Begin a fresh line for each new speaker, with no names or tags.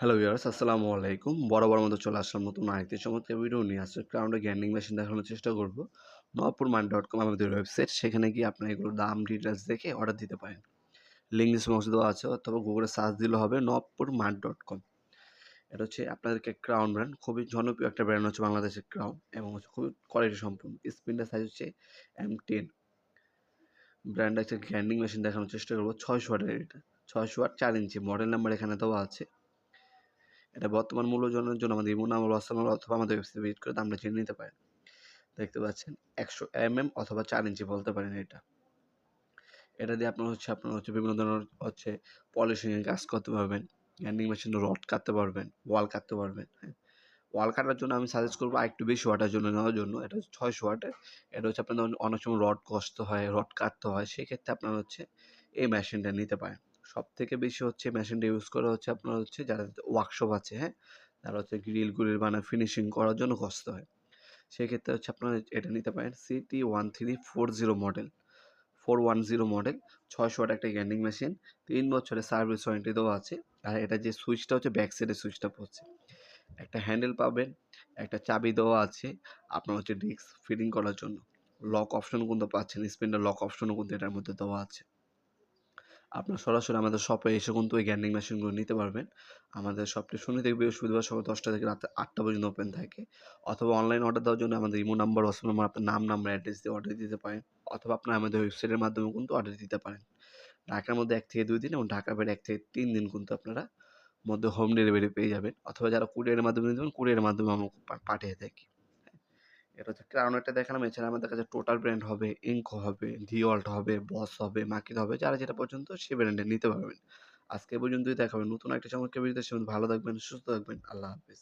Hello viewers আসসালামু আলাইকুম বরাবর মতো চলে আসলাম নতুন আরেকটি চমৎকার ভিডিও নিয়ে। আসছে ক্রাউন্ডে গ্যান্ডিং মেশিন দেখানোর চেষ্টা করব। নপুর মান ডট কম আমাদের ওয়েবসাইট সেখানে গিয়ে আপনার এগুলোর দাম ডিটেলস দেখে অর্ডার দিতে পারেন। লিঙ্ক ডিসক্রিপশন দেওয়া আছে, অথবা গুগলে সার্চ দিলে হবে নবপুর মার্ট ডট কম এটা হচ্ছে আপনাদেরকে ক্রাউন ব্র্যান্ড খুবই জনপ্রিয় একটা ব্র্যান্ড হচ্ছে বাংলাদেশের ক্রাউন এবং হচ্ছে খুবই কোয়ালিটি সম্পূর্ণ স্ক্রিনটা সাইজ হচ্ছে এম টেন ব্র্যান্ড একটা গ্যান্ডিং মেশিন দেখানোর চেষ্টা করব। ছয়শো ওয়াটের এটা। ছয়শো ওয়াট চার ইঞ্চি। মডেল নাম্বার এখানে দেওয়া আছে। এটা বর্তমান মূল্যজনের জন্য আমাদের ইমো নাম্বার হোয়াটসঅ্যাপ অথবা আমাদের ওয়েবসাইট ভিজিট করে দামটা জেনে নিতে পারেন। দেখতে পাচ্ছেন, একশো এম এম অথবা চার ইঞ্চি বলতে পারেন এটা। এটা দিয়ে আপনার হচ্ছে আপনার হচ্ছে বিভিন্ন ধরনের হচ্ছে পলিশিংয়ের কাজ করতে পারবেন গ্যান্ডিং মেশিন রড কাটতে পারবেন ওয়াল কাটতে পারবেন হ্যাঁ। ওয়াল কাটার জন্য আমি সাজেস্ট করব একটু বেশি ওয়াটার জন্য নেওয়ার জন্য। এটা হচ্ছে ছয়শো ওয়াটের এটা হচ্ছে আপনাদের অনেক সময় রড কষতে হয় রড কাটতে হয়, সেক্ষেত্রে আপনার হচ্ছে এই মেশিনটা নিতে পারেন। সব থেকে বেশি হচ্ছে মেশিনটা ইউজ করা হচ্ছে আপনার হচ্ছে যারা ওয়ার্কশপ আছে হ্যাঁ? তারা হচ্ছে গ্রিল গুলির বানা ফিনিশিং করার জন্য কষ্ট হয়। সেক্ষেত্রে হচ্ছে আপনারা এটা নিতে পারেন CT one three four zero model four one zero model ছয়শো ওয়াট একটা গ্যান্ডিং মেশিন তিন বছরের সার্ভিস ওয়ারেন্টি দেওয়া আছে। আর এটা যে সুইচটা হচ্ছে ব্যাক সাইডের সুইচটা পড়ছে। একটা হ্যান্ডেল পাবেন, একটা চাবি দেওয়া আছে আপনার হচ্ছে ডিস্ক ফিটিং করার জন্য। লক অপশন কিন্তু পাচ্ছেন স্পেন্ডার লক অপশনও কিন্তু এটার মধ্যে দেওয়া আছে। আপনার সরাসরি আমাদের শপে এসে কিন্তু এই গ্যান্ডিং মেশিনগুলো নিতে পারবেন। আমাদের শপটি শনি থেকে বৃহস্পতিবার সকাল দশটা থেকে রাত আটটা পর্যন্ত ওপেন থাকে। অথবা অনলাইন অর্ডার দেওয়ার জন্য আমাদের ইমো নাম্বার হোয়াটসঅ্যাপ নাম্বার আপনার নাম নাম্বার অ্যাড্রেস দিয়ে অর্ডার দিতে পারেন। অথবা আপনার আমাদের ওয়েবসাইটের মাধ্যমে কিন্তু অর্ডার দিতে পারেন। ঢাকার মধ্যে এক থেকে দুই দিন এবং ঢাকার বাইরে এক থেকে তিন দিন কিন্তু আপনারা মধ্যে হোম ডেলিভারি পেয়ে যাবেন। অথবা যারা কুরিয়ারের মাধ্যমে পারেন কুরিয়ারের মাধ্যমে আমরা পাঠিয়ে থাকি। এটা হচ্ছে ক্রাউন একটা দেখালাম। এছাড়া আমাদের কাছে টোটাল ব্র্যান্ড হবে ইঙ্কো হবে ডিওল্ট হবে বস হবে মাকিত হবে, যারা যেটা পর্যন্ত সে ব্র্যান্ডে নিতে পারবেন। আজকে পর্যন্তই দেখাবেন নতুন একটা চমৎকার ভিডিওতে ভালো থাকবেন, সুস্থ থাকবেন। আল্লাহ হাফিজ।